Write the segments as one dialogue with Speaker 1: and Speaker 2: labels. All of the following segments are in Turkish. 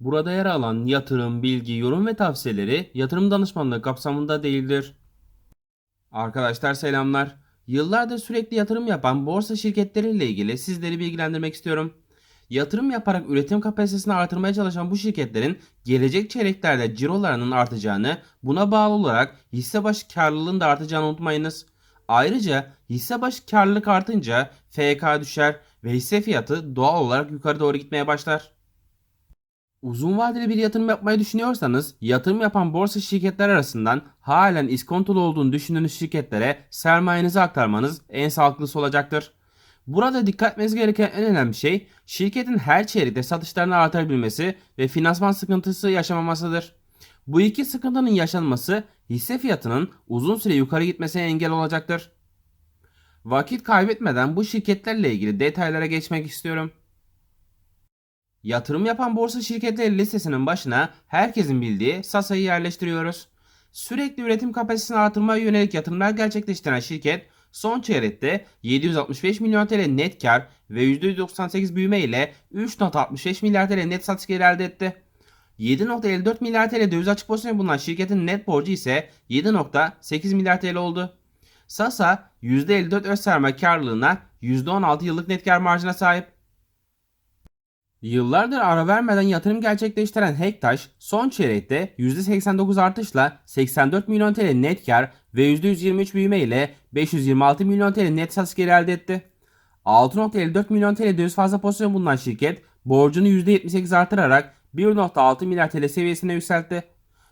Speaker 1: Burada yer alan yatırım, bilgi, yorum ve tavsiyeleri yatırım danışmanlığı kapsamında değildir. Arkadaşlar selamlar. Yıllardır sürekli yatırım yapan borsa şirketleriyle ilgili sizleri bilgilendirmek istiyorum. Yatırım yaparak üretim kapasitesini artırmaya çalışan bu şirketlerin gelecek çeyreklerde cirolarının artacağını, buna bağlı olarak hisse başı karlılığın da artacağını unutmayınız. Ayrıca hisse başı karlılık artınca FK düşer ve hisse fiyatı doğal olarak yukarı doğru gitmeye başlar. Uzun vadeli bir yatırım yapmayı düşünüyorsanız yatırım yapan borsa şirketler arasından halen iskontolu olduğunu düşündüğünüz şirketlere sermayenizi aktarmanız en sağlıklısı olacaktır. Burada dikkat etmeniz gereken en önemli şey şirketin her çeyrekte satışlarını artabilmesi ve finansman sıkıntısı yaşamamasıdır. Bu iki sıkıntının yaşanması hisse fiyatının uzun süre yukarı gitmesine engel olacaktır. Vakit kaybetmeden bu şirketlerle ilgili detaylara geçmek istiyorum. Yatırım yapan borsa şirketleri listesinin başına herkesin bildiği Sasa'yı yerleştiriyoruz. Sürekli üretim kapasitesini artırmaya yönelik yatırımlar gerçekleştiren şirket son çeyrekte 765 milyon TL net kar ve %98 büyüme ile 3.65 milyar TL net satış geliri elde etti. 7.54 milyar TL döviz açık pozisyonu bulunan şirketin net borcu ise 7.8 milyar TL oldu. Sasa %54 öz sermaye karlılığına %16 yıllık net kar marjına sahip. Yıllardır ara vermeden yatırım gerçekleştiren Hektaş son çeyrekte %89 artışla 84 milyon TL net kar ve %123 büyüme ile 526 milyon TL net satış geri elde etti. 6.54 milyon TL döviz fazla pozisyon bulunan şirket borcunu %78 artırarak 1.6 milyar TL seviyesine yükseltti.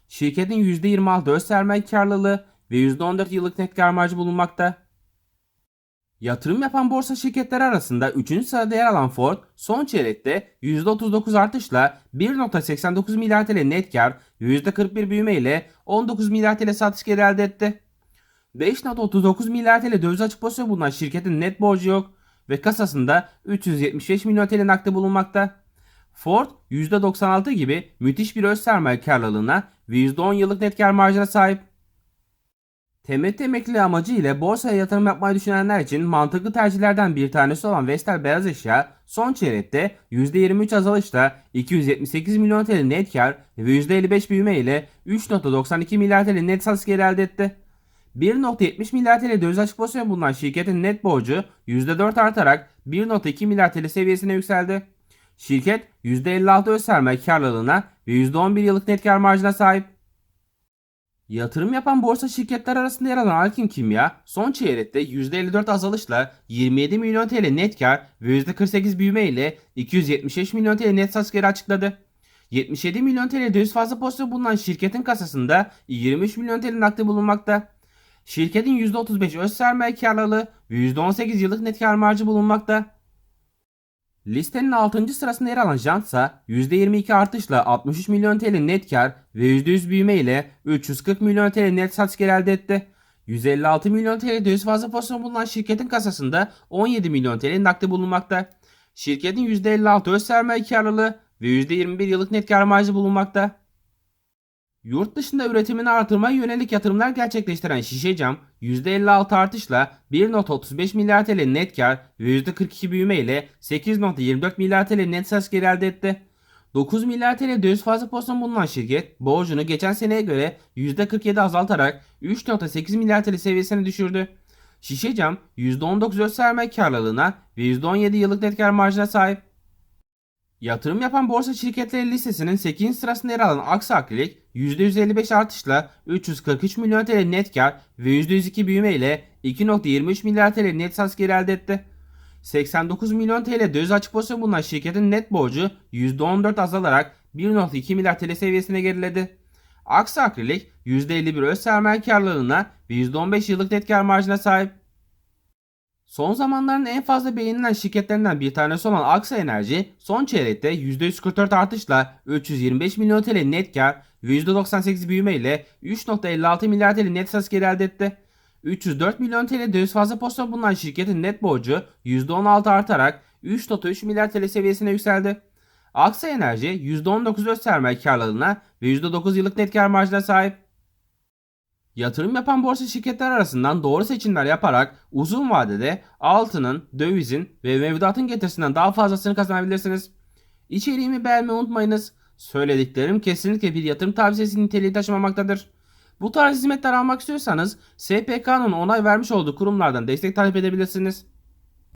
Speaker 1: Şirketin %26 öz sermaye karlılığı ve %14 yıllık net kar marjı bulunmakta. Yatırım yapan borsa şirketleri arasında 3. sırada yer alan Ford son çeyrekte %39 artışla 1.89 milyar TL net kar ve %41 büyüme ile 19 milyar TL satış geri elde etti. 5.39 milyar TL döviz açık pozisyon bulunan şirketin net borcu yok ve kasasında 375 milyon TL nakdi bulunmakta. Ford %96 gibi müthiş bir öz sermaye karlılığına ve %10 yıllık net kar marjına sahip. Temettü emekliliği amacı ile borsaya yatırım yapmayı düşünenler için mantıklı tercihlerden bir tanesi olan Vestel Beyaz Eşya son çeyrekte %23 azalışla 278 milyon TL net kar ve %55 büyüme ile 3.92 milyar TL net satış geri elde etti. 1.70 milyar TL döviz açık pozisyon bulunan şirketin net borcu %4 artarak 1.2 milyar TL seviyesine yükseldi. Şirket %56 öz sermaye karlılığına ve %11 yıllık net kar marjına sahip. Yatırım yapan borsa şirketler arasında yer alan Alkim Kimya son çeyrekte %54 azalışla 27 milyon TL net kar ve %48 büyüme ile 275 milyon TL net satış geri açıkladı. 77 milyon TL döviz fazla pozisyon bulunan şirketin kasasında 23 milyon TL nakdi bulunmakta. Şirketin %35 öz sermaye karlılığı ve %18 yıllık net kar marjı bulunmakta. Listenin 6. sırasında yer alan Jantsa %22 artışla 63 milyon TL net kar ve %100 büyüme ile 340 milyon TL net satış geri elde etti. 156 milyon TL döviz fazla pozisyon bulunan şirketin kasasında 17 milyon TL nakdi bulunmakta. Şirketin %56 öz sermaye karlılığı ve %21 yıllık net kar marjı bulunmakta. Yurt dışında üretimini artırmaya yönelik yatırımlar gerçekleştiren Şişecam %56 artışla 1.35 milyar TL net kar ve %42 büyüme ile 8.24 milyar TL net satış geri elde etti. 9 milyar TL döviz fazla pozisyon bulunan şirket borcunu geçen seneye göre %47 azaltarak 3.8 milyar TL seviyesine düşürdü. Şişecam %19 öz sermaye karlılığına ve %17 yıllık net kar marjına sahip. Yatırım yapan borsa şirketleri listesinin 8. sırasında yer alan Aksa Akrilik %155 artışla 343 milyon TL net kar ve %102 büyüme ile 2.23 milyar TL net satış geri elde etti. 89 milyon TL döviz açık pozisyon bulunan şirketin net borcu %14 azalarak 1.2 milyar TL seviyesine geriledi. Aksa Akrilik %51 öz sermaye karlılığına ve %15 yıllık net kar marjına sahip. Son zamanların en fazla beğenilen şirketlerinden bir tanesi olan Aksa Enerji son çeyrekte %144 artışla 325 milyon TL net kar ve %98 büyüme ile 3.56 milyar TL net satış geri elde etti. 304 milyon TL döviz fazla pozisyon bulunan şirketin net borcu %16 artarak 3.3 milyar TL seviyesine yükseldi. Aksa Enerji %19 öz sermaye karlılığına ve %9 yıllık net kar marjına sahip. Yatırım yapan borsa şirketler arasından doğru seçimler yaparak uzun vadede altının, dövizin ve mevduatın getirisinden daha fazlasını kazanabilirsiniz. İçeriğimi beğenmeyi unutmayınız. Söylediklerim kesinlikle bir yatırım tavsiyesi niteliği taşımamaktadır. Bu tarz hizmetler almak istiyorsanız SPK'nın onay vermiş olduğu kurumlardan destek talep edebilirsiniz.